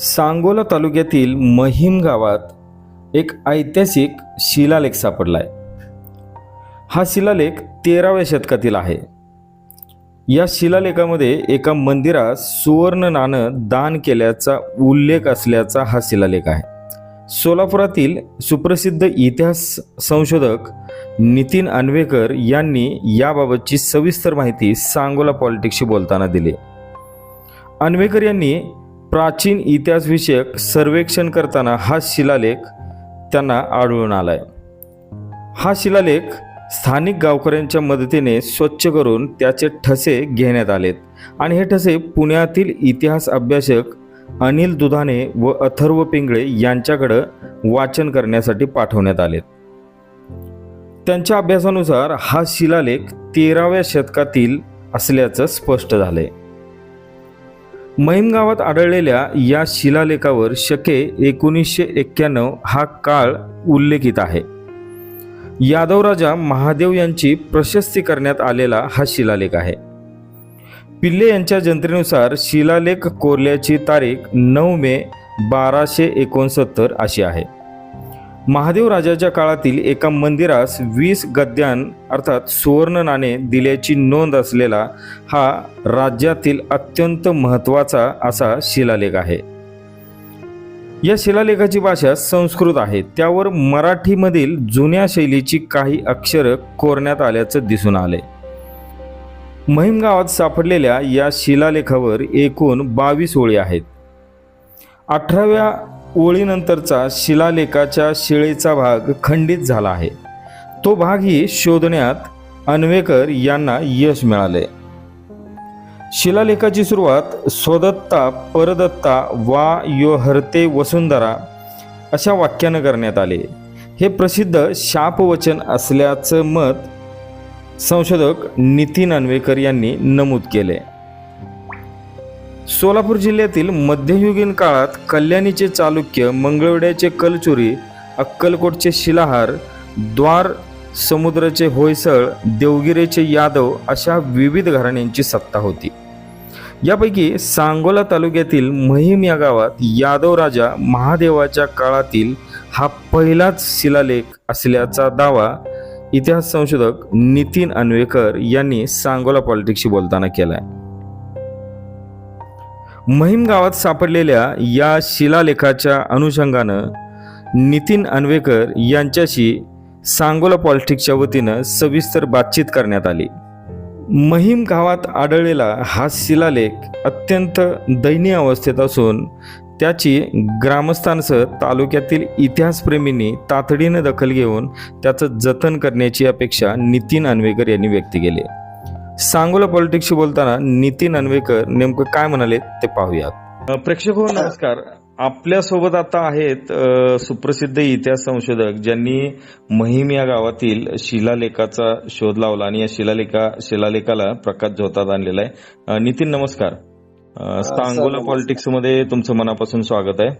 सांगोला तालुक्यातील महिम गावात एक ऐतिहासिक शिलालेख सापडला आहे हा शिलालेख तेराव्या शतकातील आहे. या शिलालेखामध्ये एका मंदिरात सुवर्ण नाणं दान केल्याचा उल्लेख असल्याचा हा शिलालेख आहे. सोलापुरातील सुप्रसिद्ध इतिहास संशोधक नितीन अन्वेकर यांनी याबाबतची सविस्तर माहिती सांगोला पॉलिटिक्सशी बोलताना दिली. अन्वेकर यांनी प्राचीन इतिहासविषयक सर्वेक्षण करताना हा शिलालेख त्यांना आढळून आला आहे हा शिलालेख स्थानिक गावकऱ्यांच्या मदतीने स्वच्छ करून त्याचे ठसे घेण्यात आलेत आणि हे ठसे पुण्यातील इतिहास अभ्यासक अनिल दुधाने व अथर्व पिंगळे यांच्याकडं वाचन करण्यासाठी पाठवण्यात आलेत. त्यांच्या अभ्यासानुसार हा शिलालेख तेराव्या शतकातील असल्याचं स्पष्ट झालंय. महिम गावात आढळलेल्या या शिलालेखावर शके एकोणीसशे एक्क्याण्णव हा काळ उल्लेखित आहे. यादवराजा महादेव यांची प्रशस्ती करण्यात आलेला हा शिलालेख आहे. पिल्ले यांच्या जंत्रेनुसार शिलालेख कोरल्याची तारीख नऊ मे बाराशे एकोणसत्तर अशी आहे. महादेव राजाच्या काळातील एका मंदिरास वीस गद्यान अर्थात सुवर्ण नाणे दिल्याची नोंद असलेला हा राज्यातील अत्यंत महत्त्वाचा असा शिलालेख आहे. या शिलालेखाची भाषा संस्कृत आहे. त्यावर मराठीमधील जुन्या शैलीची काही अक्षरं कोरण्यात आल्याचं दिसून आले. महिम गावात सापडलेल्या या शिलालेखावर एकूण बावीस ओळी आहेत. अठराव्या ओळीनंतरचा शिलालेखाच्या शिळेचा भाग खंडित झाला आहे. तो भागही शोधण्यात अन्वेकर यांना यश मिळाले. शिलालेखाची सुरुवात स्वदत्ता परदत्ता वा यो हरते वसुंधरा अशा वाक्यानं करण्यात आले. हे प्रसिद्ध शापवचन असल्याचं मत संशोधक नितीन अन्वेकर यांनी नमूद केले. सोलापूर जिल्ह्यातील मध्ययुगीन काळात कल्याणीचे चालुक्य मंगळवड्याचे कलचुरी अक्कलकोटचे शिलाहार द्वार समुद्राचे होयसळ देवगिरेचे यादव अशा विविध घराण्यांची सत्ता होती. यापैकी सांगोला तालुक्यातील महिम या गावात यादव राजा महादेवाच्या काळातील हा पहिलाच शिलालेख असल्याचा दावा इतिहास संशोधक नितीन अन्वेकर यांनी सांगोला पॉलिटिक्सशी बोलताना केला आहे महिम गावात सापडलेल्या या शिलालेखाच्या अनुषंगानं नितीन अन्वेकर यांच्याशी सांगोला पॉलिटिक्सच्या वतीनं सविस्तर बातचीत करण्यात आली. महिम गावात आढळलेला हा शिलालेख अत्यंत दयनीय अवस्थेत असून त्याची ग्रामस्थांसह तालुक्यातील इतिहासप्रेमींनी तातडीनं दखल घेऊन त्याचं जतन करण्याची अपेक्षा नितीन अन्वेकर यांनी व्यक्त केली सांगोला पॉलिटिक्सशी बोलताना नितीन अन्वेकर नेमकं काय म्हणाले ते पाहूयात. प्रेक्षक हो नमस्कार. आपल्यासोबत आता आहेत सुप्रसिद्ध इतिहास संशोधक ज्यांनी महिम या गावातील शिलालेखाचा शोध लावला आणि या शिलालेखा शिलालेखाला प्रकाश झोतात आणलेला आहे. नितीन नमस्कार. सांगोला. पॉलिटिक्समध्ये तुमचं मनापासून स्वागत आहे.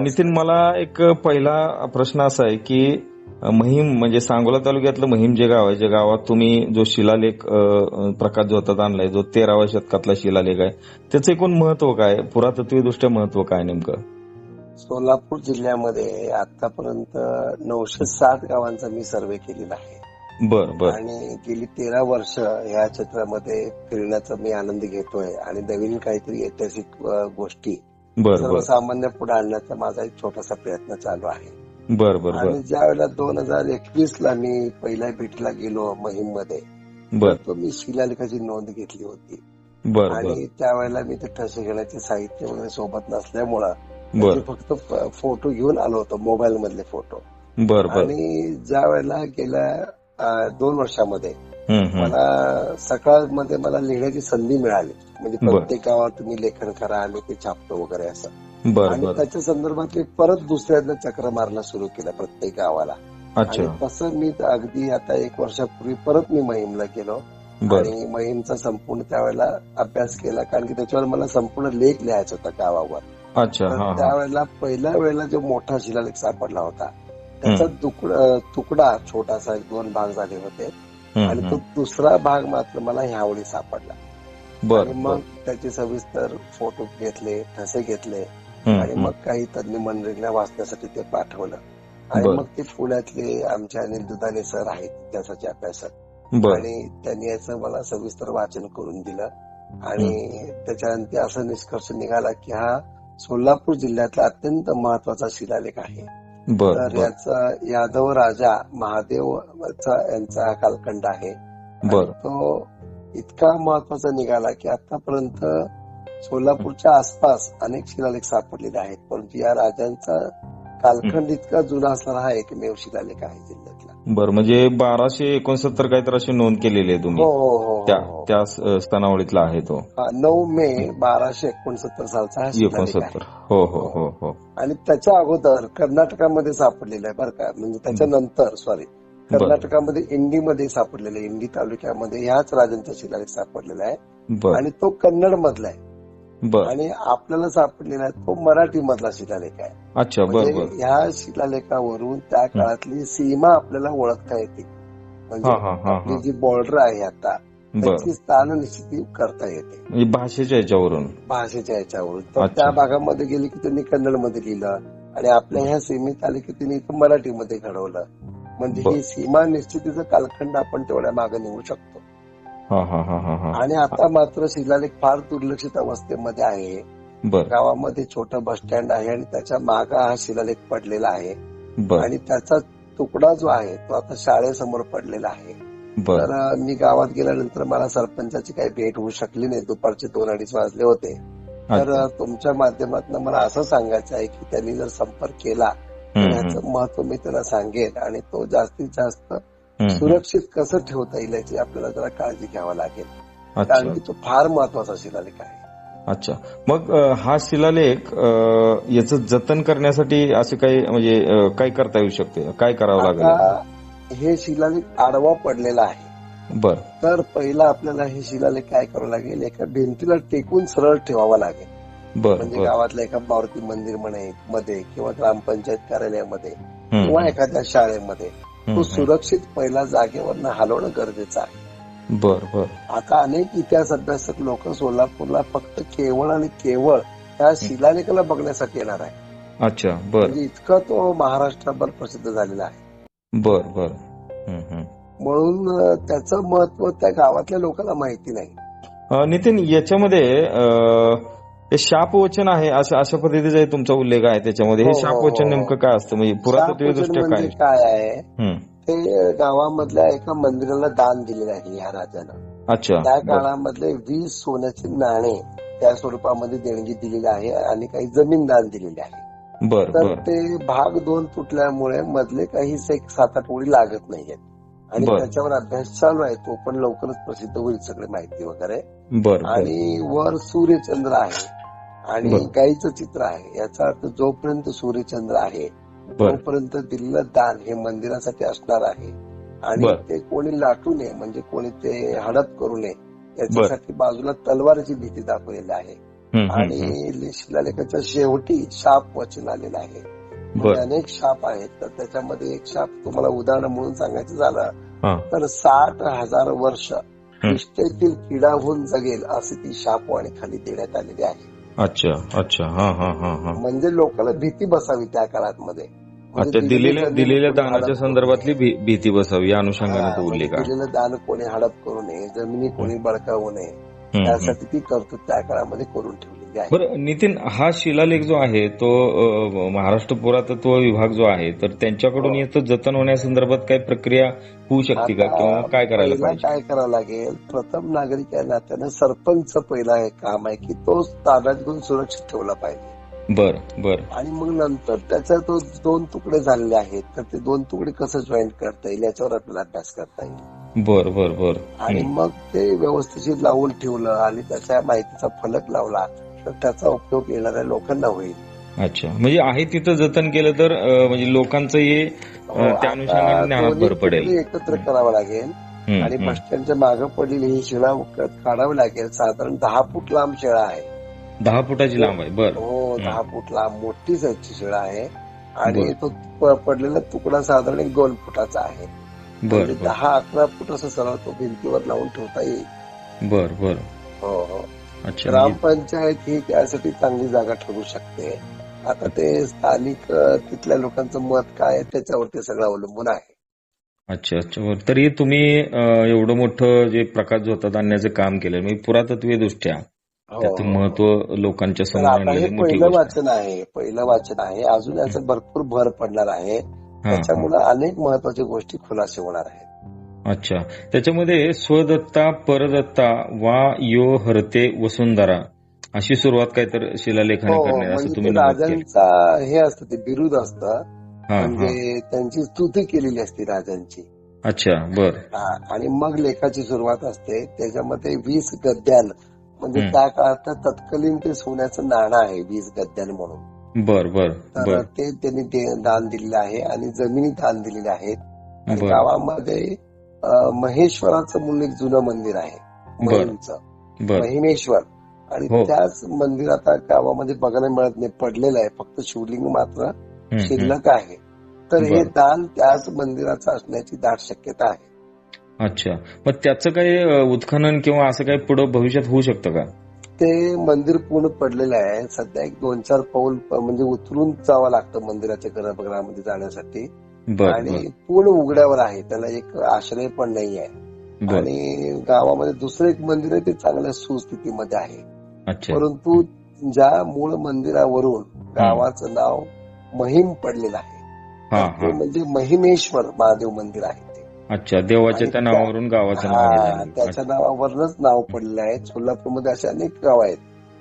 नितीन मला एक पहिला प्रश्न असा आहे की महिम म्हणजे सांगोला तालुक्यातलं महिम जे गाव आहे जे गावात तुम्ही जो शिलालेख प्रकाश झोतात आणलाय जो तेराव्या शतकातला शिलालेख आहे त्याचं एकूण महत्त्व काय पुरातत्वीय दृष्ट्या महत्त्व काय नेमकं? सोलापूर जिल्ह्यामध्ये आतापर्यंत नऊशे साठ गावांचा मी सर्वे केलेला आहे. बर बर. आणि गेली तेरा वर्ष या क्षेत्रामध्ये फिरण्याचा मी आनंद घेतोय आणि नवीन काहीतरी ऐतिहासिक गोष्टी सर्वसामान्य पुढे आणण्याचा माझा एक छोटासा प्रयत्न चालू आहे. बर बर आणि ज्या वेळेला दोन हजार एकवीस ला मी पहिल्या भेटीला गेलो महिममध्ये बर. तो मी शिलालेखाची नोंद घेतली होती. बर आणि त्यावेळेला मी ते ठसे घेण्याचे साहित्य वगैरे सोबत नसल्यामुळं बर. फक्त फोटो घेऊन आलो होतो मोबाईल मधले फोटो. बर आणि ज्या वेळेला गेल्या दोन वर्षामध्ये. मला सकाळमध्ये मला लिहिण्याची संधी मिळाली. म्हणजे. प्रत्येक गावात तुम्ही लेखन करा आम्ही ते छापतो वगैरे असं. आणि त्याच्या संदर्भात मी परत दुसऱ्यांदा चक्र मारणं सुरू केलं प्रत्येक गावाला. आणि तसं मी अगदी आता एक वर्षापूर्वी परत मी महिमला गेलो. आणि महिमचा संपूर्ण त्यावेळेला अभ्यास केला कारण की त्याच्यावर मला संपूर्ण लेख लिहायचा होता गावावर. अच्छा त्यावेळेला पहिल्या वेळेला जो मोठा शिलालेख सापडला होता त्याचा तुकडा तुकडा छोटासा एक दोन भाग झाले होते. आणि तो. दुसरा भाग मात्र मला ह्यावेळी सापडला. आणि मग त्याचे सविस्तर फोटो घेतले ठसे घेतले. आणि. मग काही तज्ञ मंडळींना वाचण्यासाठी ते पाठवलं. आणि. मग ते पुण्यातले आमचे अनिल दुधाने सर आहेत इतिहासाचे अभ्यासक आणि त्यांनी याचं मला सविस्तर वाचन करून दिलं. आणि त्याच्यानंतर असं निष्कर्ष निघाला की हा सोलापूर जिल्ह्यातला अत्यंत महत्त्वाचा शिलालेख आहे. तर याचा यादव राजा महादेवचा यांचा हा कालखंड आहे. तो इतका महत्त्वाचा निघाला की आतापर्यंत सोलापूरच्या आसपास अनेक शिलालेख सापडलेले आहेत. परंतु या राजांचा कालखंड इतका जुना असणारा हा एकमेव शिलालेख आहे जिल्ह्यातला. बर म्हणजे बाराशे एकोणसत्तर काहीतरी अशी नोंद केलेली आहे तुम्ही. हो हो हो, त्या स्थानावळीतला आहे तो. नऊ मे बाराशे एकोणसत्तर सालचा हा एकोणसत्तर. हो हो हो हो. आणि त्याच्या अगोदर कर्नाटकामध्ये सापडलेला आहे बरं का. म्हणजे त्याच्यानंतर सॉरी. कर्नाटकामध्ये इंडीमध्ये सापडलेला आहे. इंडी तालुक्यामध्ये ह्याच राजांचा शिलालेख सापडलेला आहे. आणि तो कन्नड मधला आहे. आणि आपल्याला सापडलेला तो मराठी मधला शिलालेख आहे. अच्छा म्हणजे ह्या शिलालेखावरून त्या काळातली सीमा आपल्याला ओळखता येते. म्हणजे आपली जी बॉर्डर आहे आता त्याची स्थान निश्चिती करता येते. म्हणजे भाषेच्या याच्यावरून. भाषेच्या याच्यावरून. तर. त्या भागामध्ये गेली की त्यांनी कन्नडमध्ये लिहिलं आणि आपल्या ह्या सीमेत आले की त्यांनी मराठीमध्ये घडवलं. म्हणजे. ही सीमा निश्चितीचा कालखंड आपण तेवढ्या मागे निघू शकतो. आणि आता मात्र शिलालेख फार दुर्लक्षित अवस्थेमध्ये आहे. गावामध्ये छोटं बस स्टँड आहे आणि त्याच्या मागा हा शिलालेख पडलेला आहे. आणि त्याचा तुकडा जो आहे तो आता शाळेसमोर पडलेला आहे. तर मी गावात गेल्यानंतर मला सरपंचाची काही भेट होऊ शकली नाही. दुपारचे दोन अडीच वाजले होते. तर तुमच्या माध्यमातून मला असं सांगायचं आहे की त्यांनी जर संपर्क केला तर ह्याचं महत्त्व मी त्यांना सांगेन. आणि तो जास्तीत जास्त. सुरक्षित कसं ठेवता येईल याची आपल्याला जरा काळजी घ्यावी लागेल. कारण की तो फार महत्त्वाचा शिलालेख आहे. अच्छा. मग हा शिलालेख याचं जतन करण्यासाठी असे काही म्हणजे काय करता येऊ शकते? काय करावं लागेल? हे शिलालेख आडवा पडलेला आहे. बर. तर पहिला आपल्याला हे शिलालेख काय करावं लागेल? एका भिंतीला टेकून सरळ ठेवावा लागेल. बर म्हणजे गावातल्या एका मारुती मंदिर म्हणे मध्ये किंवा ग्रामपंचायत कार्यालयामध्ये किंवा एखाद्या शाळेमध्ये. तो सुरक्षित पहिला जागेवर हलवणं गरजेचं आहे. बर बर. आता अनेक इतिहास अभ्यासक लोक सोलापूरला फक्त केवळ आणि केवळ त्या शिलालेखाला बघण्यासाठी येणार आहे अच्छा बर. म्हणजे इतका तो महाराष्ट्रभर प्रसिद्ध झालेला आहे. बर बर. म्हणून त्याचं महत्त्व त्या गावातल्या लोकांना माहिती नाही. नितीन याच्यामध्ये हे शापवचन आहे अशा अशा पद्धतीचा हे तुमचा उल्लेख आहे त्याच्यामध्ये. हे हो, हो, शापवचन हो. नेमकं काय असतं? म्हणजे पुरातत्वीय शापवचन दृष्ट्या काय? काय आहे. ते गावामधल्या एका मंदिराला दान दिलेलं आहे ह्या राजानं. अच्छा त्या काळामधले वीस सोन्याचे नाणे त्या स्वरूपामध्ये देणगी दिलेली आहे आणि काही जमीन दान दिलेली आहे. बर तर ते भाग दोन तुटल्यामुळे मधले काही सात आठ ओळी लागत नाहीयेत. आणि. त्याच्यावर अभ्यास चालू आहे. तो पण लवकरच प्रसिद्ध होईल सगळी माहिती वगैरे. आणि वर सूर्यचंद्र आहे. आणि. गाईचं चित्र आहे. याचा अर्थ जोपर्यंत सूर्यचंद्र आहे तोपर्यंत दिलेलं दान हे मंदिरासाठी असणार आहे. आणि. ते कोणी लाटू नये म्हणजे कोणी ते हडप करू नये याच्यासाठी बाजूला तलवारची भीती दाखवलेली आहे. आणि. शिलालेखाच्या शेवटी शाप वचन आलेलं आहे. म्हणजे अनेक शाप आहेत तर त्याच्यामध्ये एक शाप तुम्हाला उदाहरण म्हणून सांगायचं झालं तर साठ हजार वर्ष निष्ठेतील किडा होऊन जगेल असे ती शापवाणी खाली देण्यात आलेली आहे. अच्छा अच्छा. हा हा हा हा. म्हणजे लोकांना भीती बसावी त्या काळात मध्ये म्हणजे अच्छा दिलेल्या दिलेल्या दानाच्या संदर्भातली. भी- भीती बसावी या अनुषंगाने तो म्हणजे उल्लेख आहे. दिलेलं दान कोणी हडप करू नये जमिनी कोणी बळकावू नये. हम्म, हम्म. त्यासाठी ती तरतूद त्या काळामध्ये करून ठेवलेली आहे. बरं नितीन हा शिलालेख जो आहे तो महाराष्ट्र पुरातत्व विभाग जो आहे तर त्यांच्याकडून हो. याचं जतन होण्यासंदर्भात काही प्रक्रिया होऊ शकते का? किंवा काय करायला पाहिजे? काय करावं लागेल? प्रथम नागरिक या नात्यानं सरपंच पहिला हे काम आहे की तो ताब्यात घेऊन सुरक्षित ठेवला पाहिजे. बर बर. आणि मग नंतर त्याचा तो दोन तुकडे झालेले आहेत तर ते दोन तुकडे कसं जॉईंट करता येईल याच्यावर आपल्याला अभ्यास करता येईल. बर बर बर. आणि मग ते व्यवस्थित लावून ठेवलं आणि त्याच्या माहितीचा फलक लावला. तर त्याचा उपयोग येणाऱ्या लोकांना होईल. अच्छा. म्हणजे आहे तिथं जतन केलं तर म्हणजे लोकांचं हे त्या अनुषंगाने भर पडेल. तुकडे एकत्र करावं लागेल. आणि. बस स्टँडच्या मागे पडलेली ही शिळा उकळत काढावी लागेल. साधारण दहा फूट लांब शिळा आहे. दहा फुटाची लांब आहे. बर. हो दहा फूट लांब मोठी साईजची शिळा आहे. आणि. तो पडलेला तुकडा साधारण एक दोन फुटाचा आहे. बर म्हणजे दहा अकरा फूट असं सरळ तो भिंतीवर लावून ठेवता येईल. बर बर. हो हो. ग्रामपंचायत ही त्यासाठी चांगली जागा ठरू शकते आता ते स्थानिक तिथल्या लोकांचं मत काय त्याच्यावरती सगळं अवलंबून आहे अच्छा अच्छा. तरी तुम्ही एवढं मोठं जे प्रकाश झोतात आणण्याचं काम केलं म्हणजे पुरातत्वीय दृष्ट्या हो. त्याचं महत्त्व लोकांच्या समोर हे पहिलं. वाचन आहे पहिलं वाचन आहे अजून याचं भरपूर भर पडणार आहे हा, हा. त्याच्यामुळे अनेक महत्त्वाच्या गोष्टी खुलासे होणार आहेत अच्छा. त्याच्यामध्ये स्वदत्ता परदत्ता वा यो हरते वसुंधरा अशी सुरुवात काय तर शिलालेखाने हो करणे असं म्हणजे तुम्ही राजांचा हे असतं ते बिरुद असतं. हा हा. म्हणजे त्यांची स्तुती केलेली असते राजांची. अच्छा बर. हा, आणि मग लेखाची सुरुवात असते. त्याच्यामध्ये वीस गद्यान म्हणजे. त्या काळात तत्कालीन ते सोन्याचं नाणं आहे वीस गद्यान म्हणून. बर बर तर ते त्यांनी दान दिलेलं आहे आणि जमिनी दान दिलेल्या आहेत गावामध्ये महेश्वराचं म्हणून एक जुनं मंदिर आहे. महिमचं महिमेश्वर. आणि हो. त्याच मंदिर आता गावामध्ये बघायला मिळत नाही पडलेलं आहे फक्त शिवलिंग मात्र. शिल्लक आहे. तर हे. दान त्याच मंदिराचं असण्याची दाट शक्यता आहे. अच्छा. मग त्याचं काही उत्खनन किंवा असं काही पुढे भविष्यात होऊ शकतं का? ते मंदिर पूर्ण पडलेलं आहे. सध्या एक दोन चार पाऊल म्हणजे उतरून जावं लागतं मंदिराच्या गर्भगृहामध्ये जाण्यासाठी. आणि पूर्ण उघड्यावर आहे त्याला एक आश्रय पण नाही आहे आणि गावामध्ये दुसरं एक मंदिर आहे ते चांगल्या सुस्थितीमध्ये आहे. परंतु ज्या मूळ मंदिरावरून गावाचं नाव महिम पडलेलं आहे. हा ते म्हणजे महिमेश्वर महादेव मंदिर आहे ते. अच्छा देवाच्या नावावरून गावाचं नाव. त्याच्या नावावरनच नाव पडलेलं आहे. सोलापूरमध्ये असे अनेक गाव आहेत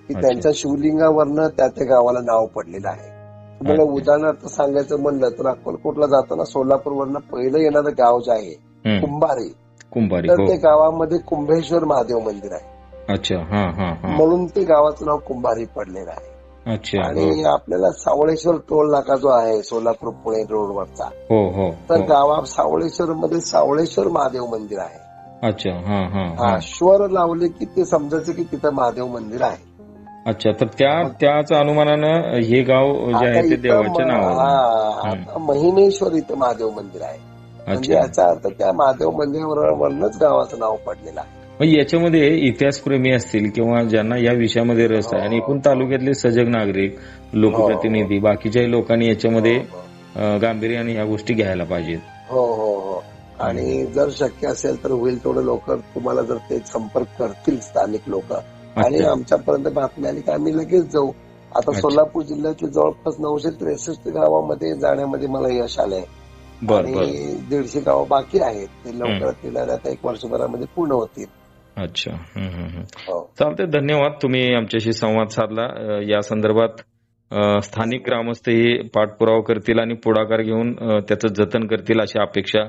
की. त्यांच्या शिवलिंगावरनं त्या त्या गावाला नाव पडलेलं आहे. तुम्हाला. उदाहरणार्थ सांगायचं म्हणलं तर अक्कलकोटला जाताना सोलापूरवरनं पहिलं येणारं गाव जे आहे कुंभारी. कुंभारी तर हो. ते गावामध्ये कुंभेश्वर महादेव मंदिर आहे. अच्छा हा हा हा. म्हणून ते गावाचं नाव कुंभारी पडलेलं आहे. अच्छा हो. आणि आपल्याला सावळेश्वर टोल नाका जो आहे सोलापूर पुणे रोडवरचा हो हो तर हो. गावा सावळेश्वर मध्ये सावळेश्वर महादेव मंदिर आहे. अच्छा हा हा हा. हा श्वर लावले की ते समजायचं की तिथं महादेव मंदिर आहे. अच्छा तर त्या त्याच अनुमानानं हे गाव जे आहे ते हा, आता महिमेश्वर इथं महादेव मंदिर आहे. म्हणजे अच्छा याचा अर्थ त्या महादेव मंदिरावरच गावाचं नाव पडलेलं आहे. मग याच्यामध्ये इतिहासप्रेमी असतील किंवा ज्यांना या विषयामध्ये रस आहे आणि एकूण तालुक्यातले सजग नागरिक लोकप्रतिनिधी बाकीच्याही लोकांनी याच्यामध्ये गांभीर्याने ह्या गोष्टी घ्यायला पाहिजेत. हो हो हो. आणि जर शक्य असेल तर होईल तेवढं लवकर तुम्हाला जर ते संपर्क करतील स्थानिक लोक आणि. आमच्यापर्यंत बातमी आली की आम्ही लगेच जाऊ. आता. सोलापूर जिल्ह्यातले जवळपास नऊशे त्रेसष्ट गावामध्ये जाण्यामध्ये मला यश आलंय. आणि दीडशे गावं बाकी आहेत. ते लवकरात आता एक वर्षभरामध्ये पूर्ण होतील. अच्छा. हो. चालतंय धन्यवाद. तुम्ही आमच्याशी संवाद साधला. या संदर्भात स्थानिक ग्रामस्थही पाठपुरावा करतील आणि पुढाकार घेऊन त्याचं जतन करतील अशी अपेक्षा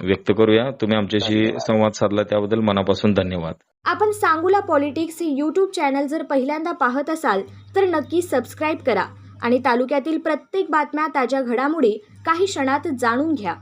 व्यक्त करूया. तुम्ही आमच्याशी. संवाद साधला त्याबद्दल मनापासून धन्यवाद. आपण सांगूला पॉलिटिक्स हे यूट्यूब चॅनल जर पहिल्यांदा पाहत असाल तर नक्की सबस्क्राईब करा आणि तालुक्यातील प्रत्येक बातम्या ताज्या घडामोडी काही क्षणात जाणून घ्या.